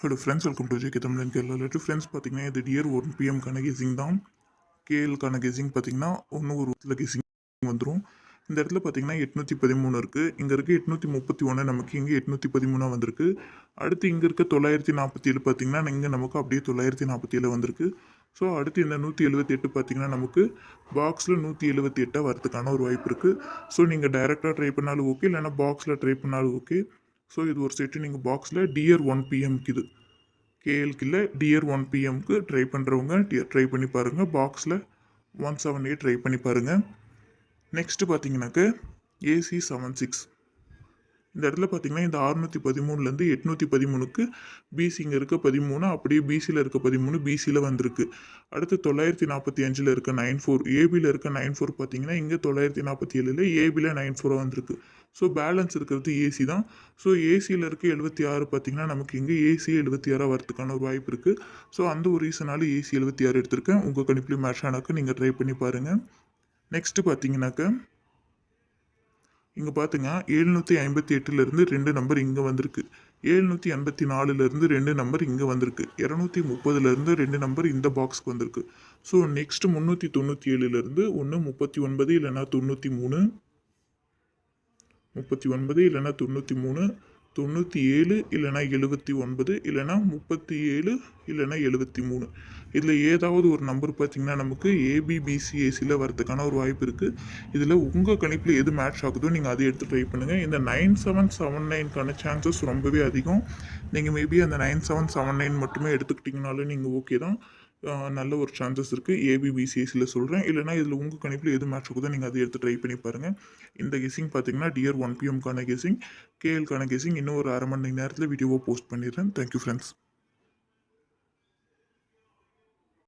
Hello friends welcome to JK Tamilan Kerala laddu friends பார்த்தீங்கன்னா இது dear one பிஎம்க்கான guessing தான். கேஎல்கான கெஸிங் பார்த்தீங்கன்னா ஒன்று ஒரு இடத்துல கேசிங் வந்துடும் இந்த இடத்துல பார்த்தீங்கன்னா எட்நூற்றி பதிமூணு இருக்குது இங்கே இருக்க எட்நூற்றி முப்பத்தி ஒன்று நமக்கு இங்கே எட்நூற்றி பதிமூணாக வந்திருக்கு. அடுத்து இங்கே இருக்க தொள்ளாயிரத்தி நாற்பத்தி ஏழு பார்த்தீங்கன்னா இங்கே நமக்கு அப்படியே தொள்ளாயிரத்தி நாற்பத்தி ஏழு வந்திருக்கு. ஸோ அடுத்து இந்த நூற்றி எழுபத்தி எட்டு பார்த்தீங்கன்னா நமக்கு பாக்ஸில் நூற்றி எழுபத்தி எட்டாக வரதுக்கான ஒரு வாய்ப்பு இருக்குது ஸோ நீங்கள் டைரெக்டாக ட்ரை பண்ணாலும் ஓகே இல்லைன்னா பாக்ஸில் ட்ரை பண்ணாலும் ஓகே ஸோ இது ஒரு செட்டு நீங்கள் பாக்ஸில் டியர் ஒன் பிஎம்க்கு இது. கேஎல்க்கு இல்லை டியர் ஒன் பிஎம்க்கு ட்ரை பண்ணுறவங்க ட்ரை பண்ணி பாருங்கள் பாக்ஸில் ஒன் செவன் எயிட் ட்ரை பண்ணி பாருங்கள் நெக்ஸ்ட்டு பார்த்தீங்கன்னாக்க ஏசி செவன் சிக்ஸ் இந்த இடத்துல பார்த்தீங்கன்னா இந்த அறுநூற்றி பதிமூணுலேருந்து எட்நூற்றி பதிமூணுக்கு பிசிங்க இருக்க பதிமூணு அப்படியே பிசியில் இருக்க பதிமூணு பிசியில் வந்திருக்கு. அடுத்து தொள்ளாயிரத்தி நாற்பத்தி அஞ்சில் இருக்க நைன் ஃபோர் ஏபியில் இருக்க நைன் ஃபோர் பார்த்தீங்கன்னா இங்கே தொள்ளாயிரத்தி நாற்பத்தி ஏழில் ஏபியில் நைன் ஃபோராக வந்திருக்கு. ஸோ பேலன்ஸ் இருக்கிறது ஏசி தான். ஸோ ஏசியில் இருக்க எழுபத்தி ஆறு பார்த்தீங்கன்னா நமக்கு இங்கே ஏசி எழுபத்தி ஆறாக வரதுக்கான ஒரு வாய்ப்பு இருக்குது ஸோ அந்த ஒரு ரீசனால ஏசி எழுபத்தி ஆறு எடுத்திருக்கேன். உங்கள் கணிப்பிலையும் மேட்ச் ஆனாக்க நீங்கள் ட்ரை பண்ணி பாருங்கள் நெக்ஸ்ட்டு பார்த்தீங்கன்னாக்க இங்கே பார்த்துங்க எழுநூற்றி ஐம்பத்தி எட்டுலேருந்து ரெண்டு நம்பர் இங்கே வந்திருக்கு. எழுநூற்றி எண்பத்தி நாலுலேருந்து ரெண்டு நம்பர் இங்கே வந்திருக்கு. இரநூத்தி முப்பதுலேருந்து ரெண்டு நம்பர் இந்த பாக்ஸ்க்கு வந்திருக்கு. ஸோ நெக்ஸ்ட் முந்நூற்றி தொண்ணூற்றி ஏழுலேருந்து ஒன்று முப்பத்தி ஒன்பது இல்லைன்னா தொண்ணூற்றி மூணு. முப்பத்தி ஒன்பது இல்லைன்னா தொண்ணூற்றி மூணு. தொண்ணூற்றி ஏழு இல்லைன்னா எழுபத்தி ஒன்பது இல்லைன்னா முப்பத்தி ஏழு இல்லைன்னா எழுபத்தி மூணு. இதில் ஏதாவது ஒரு நம்பர் பார்த்தீங்கன்னா நமக்கு ஏபிபிசிஏசியில் வரதுக்கான ஒரு வாய்ப்பு இருக்குது இதில் உங்கள் கணிப்பில் எது மேட்ச் ஆகுதோ நீங்கள் அதை எடுத்து ட்ரை பண்ணுங்கள் இந்த நைன் செவன் செவன் நைன்க்கான சான்சஸ் ரொம்பவே அதிகம். நீங்கள் மேபி அந்த நைன் செவன் செவன் நைன் மட்டுமே எடுத்துக்கிட்டிங்கனாலும் நீங்கள் ஓகே தான். நல்ல ஒரு சான்சஸ் இருக்குது ஏபிபிசிஎஸ்சியில் சொல்கிறேன் இல்லைனா இதில் உங்கள் கணிப்பில் எது மேட்ச் இருக்குதோ நீங்கள் அதை எடுத்து ட்ரை பண்ணி பாருங்கள் இந்த கெஸிங் பார்த்தீங்கன்னா டியர் ஒன் பிஎம்க்கான கெஸிங் கேஎல்கான கெஸிங் இன்னும் ஒரு அரை மணி நேரத்தில் வீடியோவை போஸ்ட் பண்ணிடுறேன். Thank you friends